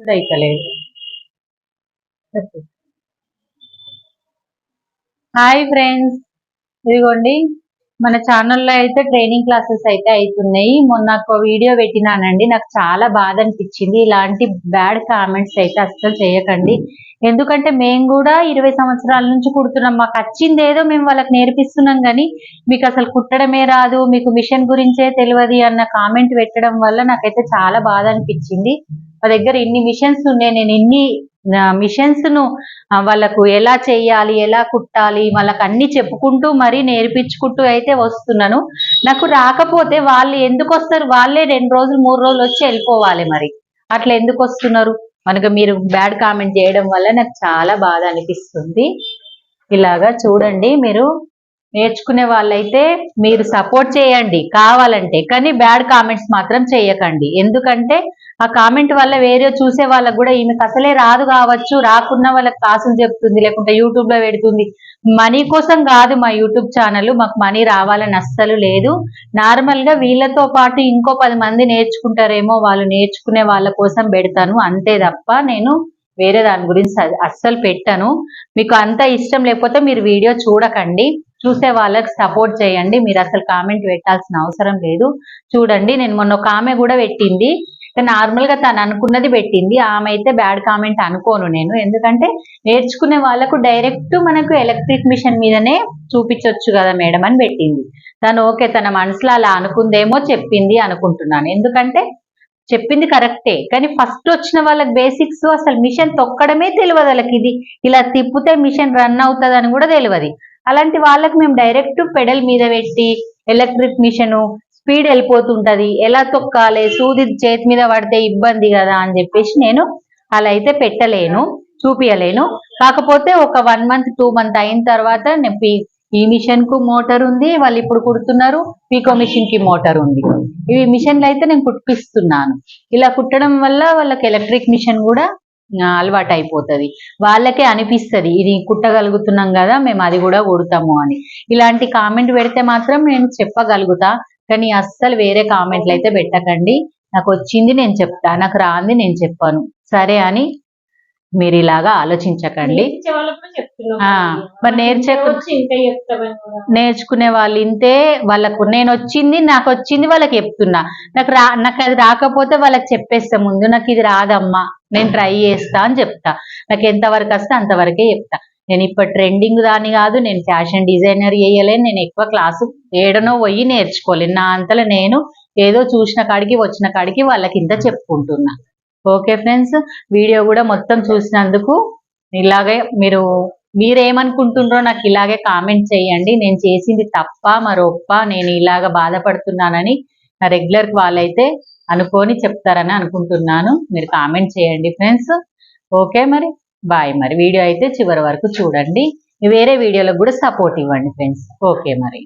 అయితలేదు hi friends ఇదిగోండి మన ఛానల్లో అయితే ట్రైనింగ్ క్లాసెస్ అయితే అవుతున్నాయి మొన్న ఒక వీడియో పెట్టినానండి. నాకు చాలా బాధ అనిపించింది. ఇలాంటి బ్యాడ్ కామెంట్స్ అయితే అస్సలు చేయకండి. ఎందుకంటే మేము కూడా ఇరవై సంవత్సరాల నుంచి కుడుతున్నాం. మాకు వచ్చింది ఏదో మేము వాళ్ళకి నేర్పిస్తున్నాం కానీ మీకు అసలు కుట్టడమే రాదు. మీకు మిషన్ గురించే తెలియదు అన్న కామెంట్ పెట్టడం వల్ల నాకైతే చాలా బాధ అనిపించింది. మా దగ్గర ఇన్ని మిషన్స్ ఉన్నాయి నేను ఇన్ని మిషన్స్ను వాళ్ళకు ఎలా చేయాలి ఎలా కుట్టాలి వాళ్ళకు అన్ని చెప్పుకుంటూ మరీ నేర్పించుకుంటూ అయితే వస్తున్నాను. నాకు రాకపోతే వాళ్ళు ఎందుకు వస్తారు? వాళ్ళే రెండు రోజులు మూడు రోజులు వచ్చి వెళ్ళిపోవాలి మరి. అట్లా ఎందుకు వస్తున్నారు? మనకు మీరు బ్యాడ్ కామెంట్ చేయడం వల్ల నాకు చాలా బాధ అనిపిస్తుంది. ఇలాగా చూడండి మీరు. నేర్చుకునే వాళ్ళైతే మీరు సపోర్ట్ చేయండి. కావాలంటే. కానీ బ్యాడ్ కామెంట్స్ మాత్రం చేయకండి. ఎందుకంటే ఆ కామెంట్ వల్ల వేరే చూసే వాళ్ళకు కూడా ఈమెకు అసలే రాదు కావచ్చు. రాకున్న వాళ్ళకి కాసులు చెప్తుంది లేకుంటే యూట్యూబ్లో పెడుతుంది. మనీ కోసం కాదు మా యూట్యూబ్ ఛానల్ మాకు మనీ రావాలని అస్సలు లేదు. నార్మల్గా వీళ్ళతో పాటు ఇంకో పది మంది నేర్చుకుంటారేమో వాళ్ళు నేర్చుకునే వాళ్ళ కోసం పెడతాను. అంతే తప్ప నేను వేరే దాని గురించి అస్సలు పెట్టను. మీకు అంత ఇష్టం లేకపోతే మీరు వీడియో చూడకండి. చూసే వాళ్ళకి సపోర్ట్ చేయండి. మీరు అసలు కామెంట్ పెట్టాల్సిన అవసరం లేదు. చూడండి నేను మొన్న ఒక ఆమె కూడా పెట్టింది. నార్మల్గా తను అనుకున్నది పెట్టింది. ఆమె అయితే బ్యాడ్ కామెంట్ అనుకోను నేను. ఎందుకంటే నేర్చుకునే వాళ్ళకు డైరెక్ట్ మనకు ఎలక్ట్రిక్ మిషన్ మీదనే చూపించవచ్చు కదా మేడం అని పెట్టింది. తను ఓకే తన మనసులో అలా అనుకుందేమో చెప్పింది అనుకుంటున్నాను. ఎందుకంటే చెప్పింది కరెక్టే. కానీ ఫస్ట్ వచ్చిన వాళ్ళకి బేసిక్స్ అసలు మిషన్ తొక్కడమే తెలియదు వాళ్ళకి ఇది. ఇలా తిప్పితే మిషన్ రన్ అవుతుంది అని కూడా తెలియదు అలాంటి వాళ్ళకి మేము డైరెక్ట్ పెడల్ మీద పెట్టి ఎలక్ట్రిక్ మిషన్ స్పీడ్ వెళ్ళిపోతుంటది. ఎలా తొక్కాలి? సూది చేతి మీద పడితే ఇబ్బంది కదా అని చెప్పేసి నేను అలా అయితే పెట్టలేను చూపించలేను కాకపోతే ఒక వన్ మంత్ టూ మంత్ అయిన తర్వాత ఈ మిషన్కు మోటార్ ఉంది. వాళ్ళు ఇప్పుడు కుడుతున్నారు. పీకో మిషన్కి మోటార్ ఉంది. ఇవి మిషన్లు అయితే నేను కుట్టిస్తున్నాను. ఇలా కుట్టడం వల్ల వాళ్ళకి ఎలక్ట్రిక్ మిషన్ కూడా అలవాటు అయిపోతుంది వాళ్ళకే అనిపిస్తుంది ఇది కుట్టగలుగుతున్నాం కదా మేము అది కూడా కుడతాము అని. ఇలాంటి కామెంట్ పెడితే మాత్రం నేను చెప్పగలుగుతా కానీ అస్సలు వేరే కామెంట్లు అయితే పెట్టకండి. నాకు వచ్చింది నేను చెప్తా నాకు రాంది నేను చెప్పాను. సరే అని మీరు ఇలాగా ఆలోచించకండి మరి కూడా. నేర్చుకునే వాళ్ళు ఇంతే వాళ్ళకు నేను వచ్చింది నాకు వచ్చింది వాళ్ళకి చెప్తున్నా. నాకు రా నాకు అది రాకపోతే వాళ్ళకి చెప్పేస్తా ముందు నాకు ఇది రాదమ్మా నేను ట్రై చేస్తా అని చెప్తా. నాకు ఎంతవరకు వస్తే అంతవరకే చెప్తా. నేను ఇప్పుడు ట్రెండింగ్ దాని కాదు నేను ఫ్యాషన్ డిజైనర్ చేయలేను నేను ఎక్కువ క్లాసు ఏడనో పోయి నేర్చుకోలేను నా అంతలో నేను ఏదో చూసిన కాడికి వచ్చిన కాడికి వాళ్ళకి ఇంత చెప్పుకుంటున్నా. ఓకే ఫ్రెండ్స్ వీడియో కూడా మొత్తం చూసినందుకు ఇలాగే మీరు మీరేమనుకుంటున్నారో నాకు ఇలాగే కామెంట్ చేయండి. నేను చేసింది తప్ప మరొప్ప నేను ఇలాగ బాధపడుతున్నానని నా రెగ్యులర్ వాళ్ళైతే అనుకొని చెప్తారని అనుకుంటున్నాను. మీరు కామెంట్ చేయండి ఫ్రెండ్స్. ఓకే మరి బాయ్ మరి. వీడియో అయితే చివరి వరకు చూడండి. వేరే వీడియోలకు కూడా సపోర్ట్ ఇవ్వండి ఫ్రెండ్స్. ఓకే మరి.